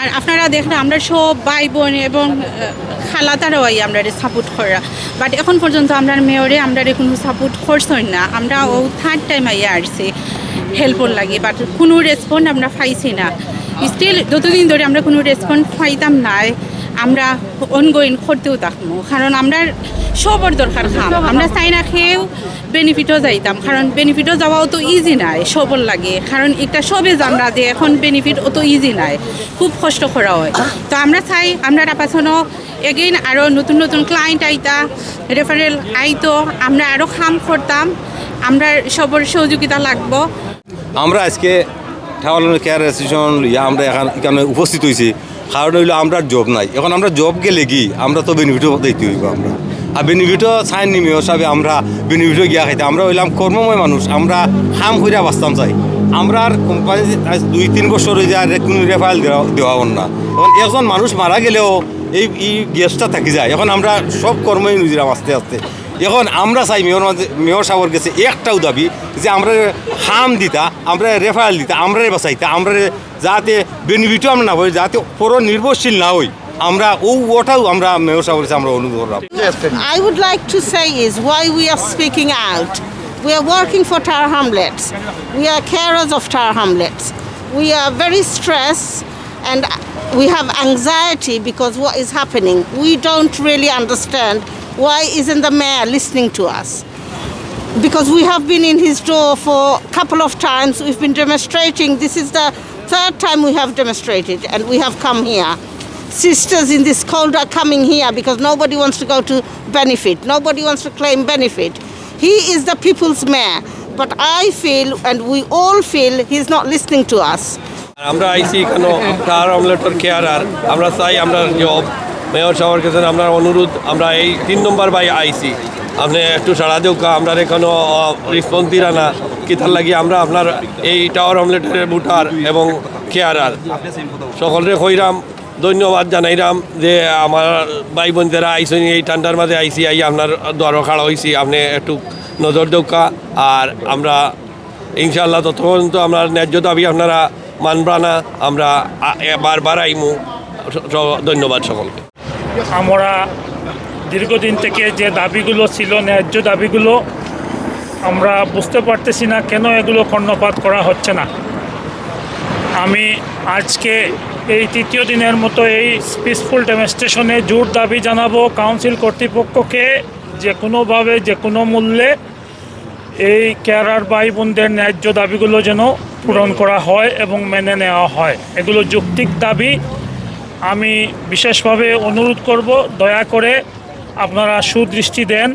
আর আপনারা দেখলে আমরা সব ভাই বোন এবং খালা আই আমরা সাপোর্ট করা। বাট এখন পর্যন্ত আমরা মেয়রে আমরা কোনো সাপোর্ট করছই না। আমরা ও থার্ড টাইম আইয়া আসছি হেল্পর লাগে। বাট কোনো রেসপন্ড আমরা পাইছি না। স্টিল যতদিন ধরে আমরা কোনো রেসপন্ড পাইতাম না আমরা অনগোয়িং করতেও থাকব। কারণ আমরা সবর দরকার খাম। আমরা চাই না খেয়েও বেনিফিটও যাইতাম। কারণ বেনিফিটও যাওয়াও তো ইজি নাই সবর লাগে। কারণ একটা সবে জানরা যে এখন বেনিফিট অত ইজি নাই। খুব কষ্ট করা হয়। তো আমরা চাই, আমরা পাছনো এগেইন আরও নতুন নতুন ক্লায়েন্ট আইতা রেফারেল আইতো, আমরা আরও খাম করতাম। আমরা সবর সহযোগিতা লাগবো। আমরা আজকে ঠাওয়াল কেয়ার অ্যাসোসিয়েশন আমরা এখানে উপস্থিত হয়েছি কারণ হইল আমরা জব নাই। এখন আমরা জব গেলে কি? আমরা তো বেনিফিটও দিতে হইব আমরা। আর বেনিফিটও চাই নিমি হিসাবে আমরা বেনিফিটও গিয়া খাইতে আমরা হইলাম কর্মময় মানুষ। আমরা হাম কইরা বাঁচতাম, চাই। আমরা আর কোম্পানি দুই তিন বছর হয়ে যায় কোনো রেফাইল দেওয়া না। এখন একজন মানুষ মারা গেলেও এই এই গ্যাসটা থাকি যায়। এখন আমরা সব কর্মই নিজেরাম আস্তে আস্তে এখন আমরা চাই মেয়র মেয়র সাহর কাছে একটাও দাবি যে আমরা হাম দিতা আমরা রেফারেল দিতা আমরা বাঁচাইতা আমরা যাতে বেনিফিটও আমরা না হই যাতে পুরো নির্ভরশীল না হই আমরা ও ওটাও আমরা মেয়র সাহর কাছে আমরা অনুরোধ করলাম like to say is why we are speaking out. We are working for Tar Hamlets. We are carers of Tar Hamlets. We are very stressed and we have anxiety because what is happening. We don't really understand why isn't the mayor listening to us. Because we have been in his door for a couple of times. We've been demonstrating. This is the third time we have demonstrated and we have come here sisters in this cold are coming here because nobody wants to go to benefit. Nobody wants to claim benefit. He is the people's mayor. But I feel, and we all feel, he's not listening to us. আমরা আইসি কেন টার অমলেটর carer আমরা চাই আমরা job mayor সাহেবের কাছে আমরা অনুরোধ, আমরা এই তিন নম্বর বাই আইসি। আপনি একটু সাড়া দেউকা আমরা এখানো রেসপন্স দিরা না। কিতার লাগি আমরা আপনার এই টাওয়ার অমলেটের বুটার এবং কেয়ারার। সকলের হইরাম ধন্যবাদ জানাইরাম যে আমার ভাই বোন যারা আইসনি এই ঠান্ডার মাঝে আইসি, আই আপনার দ্বার খাড়া হয়েছি আপনি একটু নজর দেউকা আর আমরা ইনশাল্লাহ ততক্ষণ তো আমরা ন্যায্য দাবি আপনারা মানবা না, আমরা বারবার আইমু। ধন্যবাদ সকলকে। আমরা দীর্ঘদিন থেকে যে দাবিগুলো ছিল, ন্যায্য দাবিগুলো আমরা বুঝতে পারতেছি না কেন এগুলো কর্ণপাত করা হচ্ছে না। আমি আজকে এই তৃতীয় দিনের মতো এই পিসফুল ডেমনস্ট্রেশনে জোর দাবি জানাব কাউন্সিল কর্তৃপক্ষকে যে কোনোভাবে, যে কোনো মূল্যে এই কেরার ভাই বোনদের ন্যায্য দাবিগুলো যেন পূরণ করা হয় এবং মেনে নেওয়া হয়। এগুলো যৌক্তিক দাবি। আমি বিশেষভাবে অনুরোধ করব দয়া করে আপনারা সুদৃষ্টি দেন।